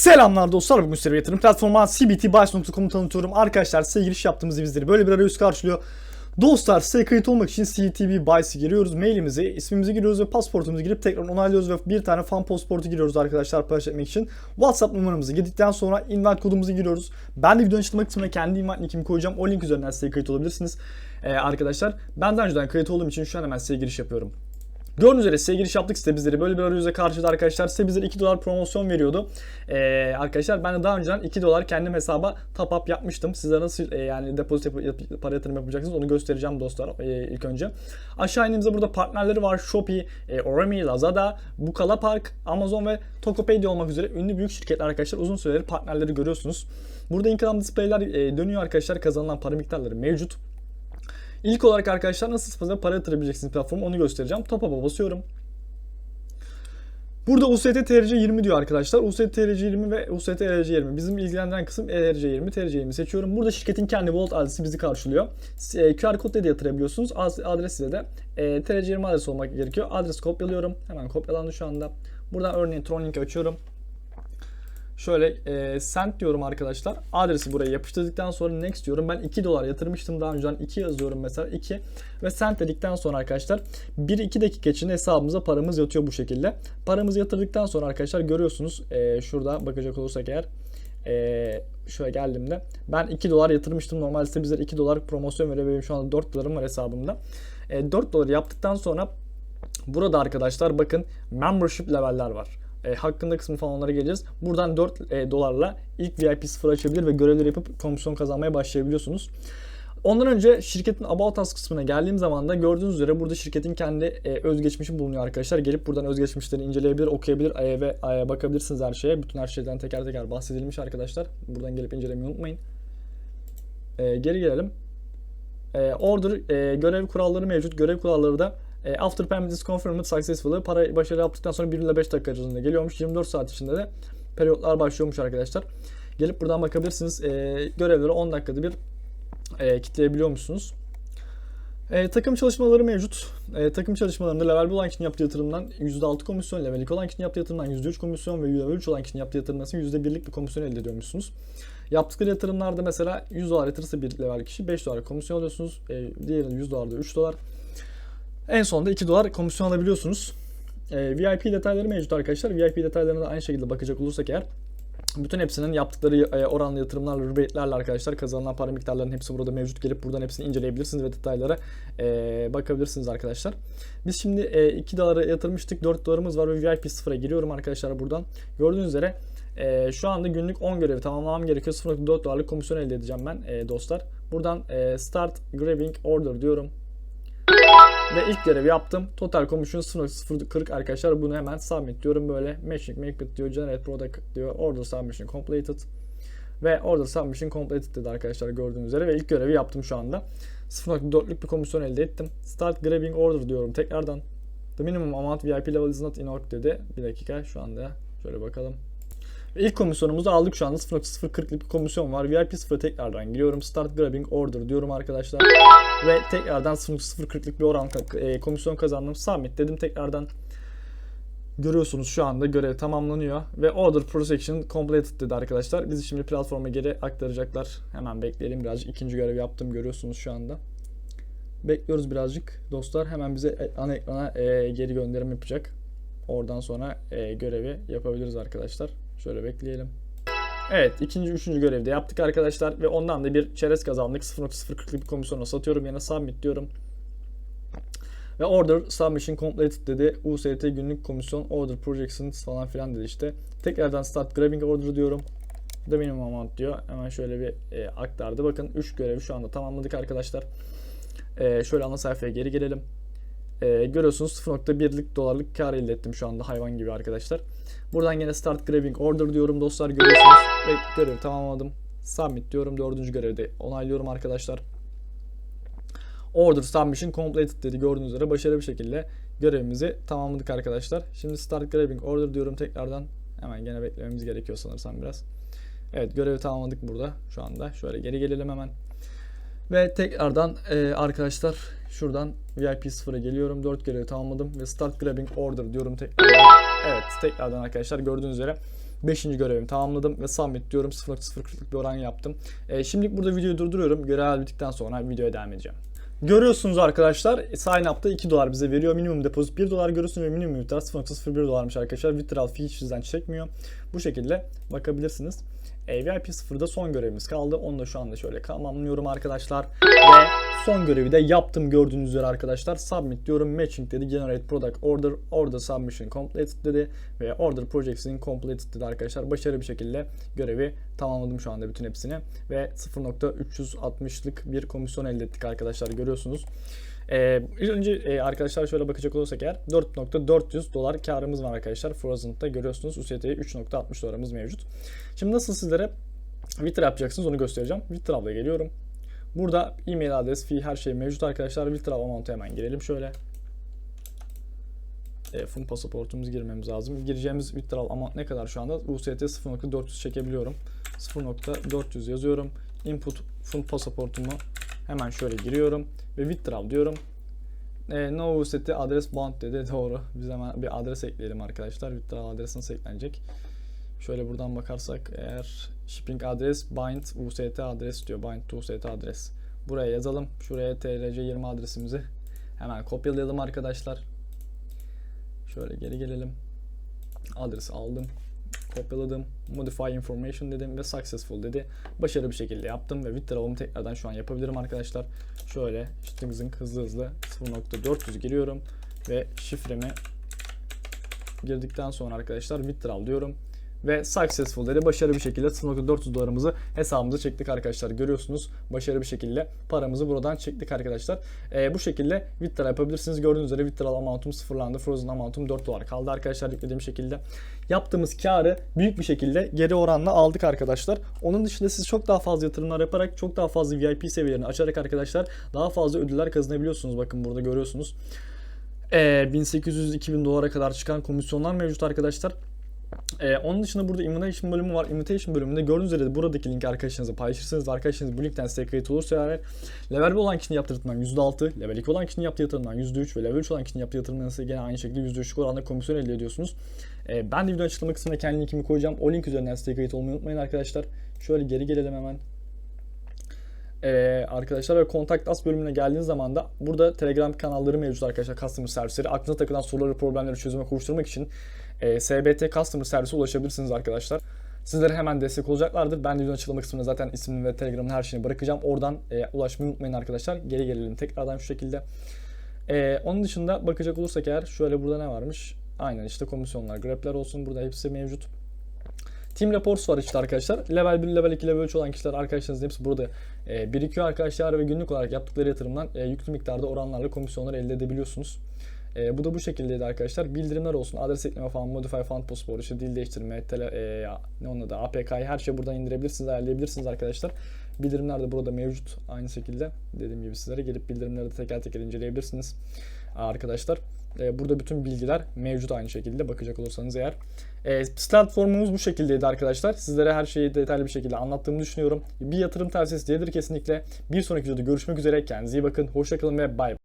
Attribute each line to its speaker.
Speaker 1: Selamlar dostlar bugün sizlere yatırım platformu cbtbuys.com'u tanıtıyorum. Arkadaşlar size giriş yaptığımız bizleri böyle bir arayüz karşılıyor. Dostlar size kayıt olmak için CTB Buys'ı giriyoruz. Mailimizi, ismimizi giriyoruz ve pasportumuzu girip tekrar onaylıyoruz ve bir tane fan pasportu giriyoruz arkadaşlar paylaş etmek için. WhatsApp numaramızı girdikten sonra invite kodumuzu giriyoruz. Ben de videonun açıklama kısmına kendi invite linkimi koyacağım. O link üzerinden size kayıt olabilirsiniz. Ee, arkadaşlar ben daha önceden kayıt olduğum için şu an hemen size giriş yapıyorum. Gördüğünüz üzere size giriş yaptık bizleri böyle bir arayüze karşıladı arkadaşlar. Size bizlere 2 dolar promosyon veriyordu. Ee, arkadaşlar ben de daha önceden 2 dolar kendim hesaba top up yapmıştım. Size nasıl e, yani depozit yap, yap, para yatırım yapacaksınız onu göstereceğim dostlar e, ilk önce. Aşağı indiğimizde burada partnerleri var. Shopee, e, Orami, Lazada, Bukala Park, Amazon ve Tokopedia olmak üzere ünlü büyük şirketler arkadaşlar uzun süredir partnerleri görüyorsunuz. Burada income display'ler e, dönüyor arkadaşlar. Kazanılan para miktarları mevcut. İlk olarak arkadaşlar nasıl fazla para yatırabileceksiniz platformu onu göstereceğim. Top up'a basıyorum. Burada UST TRC 20 diyor arkadaşlar. UST TRC 20 ve UST TRC 20. Bizim ilgilendiren kısım ERC 20, TRC 20 seçiyorum. Burada şirketin kendi wallet adresi bizi karşılıyor. E, QR kod ile de yatırabiliyorsunuz. Adres ile de e, TRC 20 adresi olmak gerekiyor. Adresi kopyalıyorum. Hemen kopyalandı şu anda. Buradan örneğin Tron açıyorum. Şöyle e, send diyorum arkadaşlar. Adresi buraya yapıştırdıktan sonra next diyorum. Ben 2 dolar yatırmıştım daha önceden 2 yazıyorum mesela 2 ve send dedikten sonra arkadaşlar 1-2 dakika içinde hesabımıza paramız yatıyor bu şekilde. Paramızı yatırdıktan sonra arkadaşlar görüyorsunuz e, şurada bakacak olursak eğer e, şöyle geldiğimde ben 2 dolar yatırmıştım. Normalde size bizler 2 dolar promosyon veriyor. Benim şu anda 4 dolarım var hesabımda. E, 4 dolar yaptıktan sonra burada arkadaşlar bakın membership leveller var e, hakkında kısmı falan onlara geleceğiz. Buradan 4 e, dolarla ilk VIP 0 açabilir ve görevleri yapıp komisyon kazanmaya başlayabiliyorsunuz. Ondan önce şirketin About Us kısmına geldiğim zaman da gördüğünüz üzere burada şirketin kendi e, özgeçmişi bulunuyor arkadaşlar. Gelip buradan özgeçmişlerini inceleyebilir, okuyabilir e, ve e, bakabilirsiniz her şeye. Bütün her şeyden teker teker bahsedilmiş arkadaşlar. Buradan gelip incelemeyi unutmayın. E, geri gelelim. E, order e, görev kuralları mevcut. Görev kuralları da e, after payment is confirmed successfully para başarılı yaptıktan sonra 1 ile 5 dakika arasında geliyormuş. 24 saat içinde de periyotlar başlıyormuş arkadaşlar. Gelip buradan bakabilirsiniz. E, görevleri 10 dakikada bir e, kitleyebiliyormuşsunuz. E, takım çalışmaları mevcut. E, takım çalışmalarında level 1 olan kişinin yaptığı yatırımdan %6 komisyon, level 2 olan kişinin yaptığı yatırımdan %3 komisyon ve level 3 olan kişinin yaptığı yatırımdan %1'lik bir komisyon elde ediyormuşsunuz. Yaptıkları yatırımlarda mesela 100 dolar yatırırsa bir level kişi 5 dolar komisyon alıyorsunuz. E, diğerinde 100 dolarda 3 dolar. En sonunda 2 dolar komisyon alabiliyorsunuz. E, VIP detayları mevcut arkadaşlar. VIP detaylarına da aynı şekilde bakacak olursak eğer bütün hepsinin yaptıkları e, oranlı yatırımlarla, rebate'lerle arkadaşlar kazanılan para miktarlarının hepsi burada mevcut. Gelip buradan hepsini inceleyebilirsiniz ve detaylara e, bakabilirsiniz arkadaşlar. Biz şimdi e, 2 dolara yatırmıştık. 4 dolarımız var ve VIP 0'a giriyorum arkadaşlar buradan. Gördüğünüz üzere e, şu anda günlük 10 görevi tamamlamam gerekiyor. 0.4 dolarlık komisyon elde edeceğim ben e, dostlar. Buradan e, start grabbing order diyorum. Ve ilk görevi yaptım. Total Commission 0.040 arkadaşlar. Bunu hemen submit diyorum böyle. Matching make it diyor. Generate product diyor. Order submission completed. Ve order submission completed dedi arkadaşlar gördüğünüz üzere. Ve ilk görevi yaptım şu anda. 0.4'lük bir komisyon elde ettim. Start grabbing order diyorum tekrardan. The minimum amount VIP level is not in org dedi. Bir dakika şu anda şöyle bakalım. İlk komisyonumuzu aldık şu anda 0.040'lık bir komisyon var. VIP 0'a tekrardan giriyorum. Start grabbing order diyorum arkadaşlar. Ve tekrardan 0.040'lık bir oran e, komisyon kazandım. Submit dedim tekrardan. Görüyorsunuz şu anda görev tamamlanıyor. Ve order protection completed dedi arkadaşlar. Bizi şimdi platforma geri aktaracaklar. Hemen bekleyelim birazcık. ikinci görev yaptım görüyorsunuz şu anda. Bekliyoruz birazcık dostlar. Hemen bize ana ekrana e, geri gönderim yapacak. Oradan sonra e, görevi yapabiliriz arkadaşlar. Şöyle bekleyelim. Evet ikinci üçüncü görevde yaptık arkadaşlar ve ondan da bir çerez kazandık. 0.040'lık bir komisyona satıyorum yana submit diyorum. Ve order submission completed dedi. UST günlük komisyon order projections falan filan dedi işte. Tekrardan start grabbing order diyorum. The minimum amount diyor. Hemen şöyle bir e, aktardı. Bakın 3 görevi şu anda tamamladık arkadaşlar. E, şöyle ana sayfaya geri gelelim. E, görüyorsunuz 0.1'lik dolarlık kar elde ettim şu anda hayvan gibi arkadaşlar. Buradan yine start grabbing order diyorum dostlar görüyorsunuz. Ve görevi tamamladım. Submit diyorum dördüncü görevde onaylıyorum arkadaşlar. Order submission completed dedi gördüğünüz üzere başarılı bir şekilde görevimizi tamamladık arkadaşlar. Şimdi start grabbing order diyorum tekrardan. Hemen gene beklememiz gerekiyor sanırsam biraz. Evet görevi tamamladık burada şu anda. Şöyle geri gelelim hemen. Ve tekrardan e, arkadaşlar şuradan VIP 0'a geliyorum. 4 görevi tamamladım ve start grabbing order diyorum tekrardan. Evet tekrardan arkadaşlar gördüğünüz üzere 5. görevimi tamamladım ve submit diyorum 0.040'lık bir oran yaptım. E, şimdilik burada videoyu durduruyorum. Görev bittikten sonra videoya devam edeceğim. Görüyorsunuz arkadaşlar sign up'ta 2 dolar bize veriyor. Minimum depozit 1 dolar görüyorsunuz ve minimum miktar 0.01 dolarmış arkadaşlar. Withdrawal fee hiç sizden çekmiyor. Bu şekilde bakabilirsiniz. E, VIP 0'da son görevimiz kaldı. Onu da şu anda şöyle tamamlıyorum arkadaşlar. Ve son görevi de yaptım gördüğünüz üzere arkadaşlar. Submit diyorum. Matching dedi. Generate product order. Order submission completed dedi. Ve order projects'in completed dedi arkadaşlar. Başarılı bir şekilde görevi tamamladım şu anda bütün hepsini. Ve 0.360'lık bir komisyon elde ettik arkadaşlar görüyorsunuz. Ee, önce e, arkadaşlar şöyle bakacak olursak eğer 4.400 dolar karımız var arkadaşlar. Frozen'da görüyorsunuz. USDT'ye 3.60 dolarımız mevcut. Şimdi nasıl sizlere Twitter yapacaksınız onu göstereceğim. Twitter'la geliyorum. Burada e-mail adres, fee her şey mevcut arkadaşlar. Twitter amount'a hemen girelim şöyle. E, fun pasaportumuz girmemiz lazım. Gireceğimiz withdrawal amount ne kadar şu anda? UST 0.400 çekebiliyorum. 0.400 yazıyorum. Input fun pasaportumu hemen şöyle giriyorum ve withdraw diyorum. E, no UST adres bound dedi. Doğru. Biz hemen bir adres ekleyelim arkadaşlar. Withdraw adresi nasıl eklenecek? Şöyle buradan bakarsak eğer shipping adres bind UST adres diyor. Bind to UST adres. Buraya yazalım. Şuraya TRC20 adresimizi hemen kopyalayalım arkadaşlar. Şöyle geri gelelim. Adresi aldım. Kopyaladım. Modify information dedim ve successful dedi. Başarılı bir şekilde yaptım ve withdrawal'ımı tekrardan şu an yapabilirim arkadaşlar. Şöyle işte zınk hızlı hızlı 0.400 giriyorum ve şifremi girdikten sonra arkadaşlar withdraw diyorum ve successful dedi. Başarılı bir şekilde 0.400 dolarımızı hesabımıza çektik arkadaşlar. Görüyorsunuz başarılı bir şekilde paramızı buradan çektik arkadaşlar. Ee, bu şekilde withdraw yapabilirsiniz. Gördüğünüz üzere withdrawal amount'um sıfırlandı. Frozen amount'um 4 dolar kaldı arkadaşlar yüklediğim şekilde. Yaptığımız karı büyük bir şekilde geri oranla aldık arkadaşlar. Onun dışında siz çok daha fazla yatırımlar yaparak çok daha fazla VIP seviyelerini açarak arkadaşlar daha fazla ödüller kazanabiliyorsunuz. Bakın burada görüyorsunuz. Ee, 1800-2000 dolara kadar çıkan komisyonlar mevcut arkadaşlar. Ee, onun dışında burada invitation bölümü var. Invitation bölümünde gördüğünüz üzere buradaki linki arkadaşlarınızla paylaşırsanız arkadaşlarınız bu linkten size kayıt olursa eğer level 1 olan kişinin yaptığı yatırımdan %6, level 2 olan kişinin yaptığı yatırımdan %3 ve level 3 olan kişinin yaptığı yatırımdan ise gene aynı şekilde %3'lük oranda komisyon elde ediyorsunuz. Ee, ben de video açıklama kısmına kendi linkimi koyacağım. O link üzerinden size kayıt olmayı unutmayın arkadaşlar. Şöyle geri gelelim hemen. Ee, arkadaşlar ve Contact Us bölümüne geldiğiniz zaman da burada Telegram kanalları mevcut arkadaşlar customer servisleri. Aklınıza takılan soruları, problemleri çözüme kavuşturmak için e, SBT Customer Servise ulaşabilirsiniz arkadaşlar. Sizlere hemen destek olacaklardır. Ben de video açıklama kısmına zaten ismini ve Telegram'ın her şeyini bırakacağım. Oradan e, ulaşmayı unutmayın arkadaşlar. Geri gelelim tekrardan şu şekilde. E, onun dışında bakacak olursak eğer şöyle burada ne varmış? Aynen işte komisyonlar, grepler olsun burada hepsi mevcut. Team Reports var işte arkadaşlar. Level 1, level 2, level 3 olan kişiler arkadaşlarınızın hepsi burada e, birikiyor arkadaşlar ve günlük olarak yaptıkları yatırımdan e, yüklü miktarda oranlarla komisyonlar elde edebiliyorsunuz. E, bu da bu şekildeydi arkadaşlar. Bildirimler olsun, adres ekleme falan, modify font paspor, işte dil değiştirme, tele, e, ne onun da APK'yı her şeyi buradan indirebilirsiniz, ayarlayabilirsiniz arkadaşlar. Bildirimler de burada mevcut aynı şekilde. Dediğim gibi sizlere gelip bildirimleri de teker teker inceleyebilirsiniz arkadaşlar. E, burada bütün bilgiler mevcut aynı şekilde bakacak olursanız eğer. E, platformumuz bu şekildeydi arkadaşlar. Sizlere her şeyi detaylı bir şekilde anlattığımı düşünüyorum. Bir yatırım tavsiyesi değildir kesinlikle. Bir sonraki videoda görüşmek üzere. Kendinize iyi bakın. Hoşçakalın ve bay bay.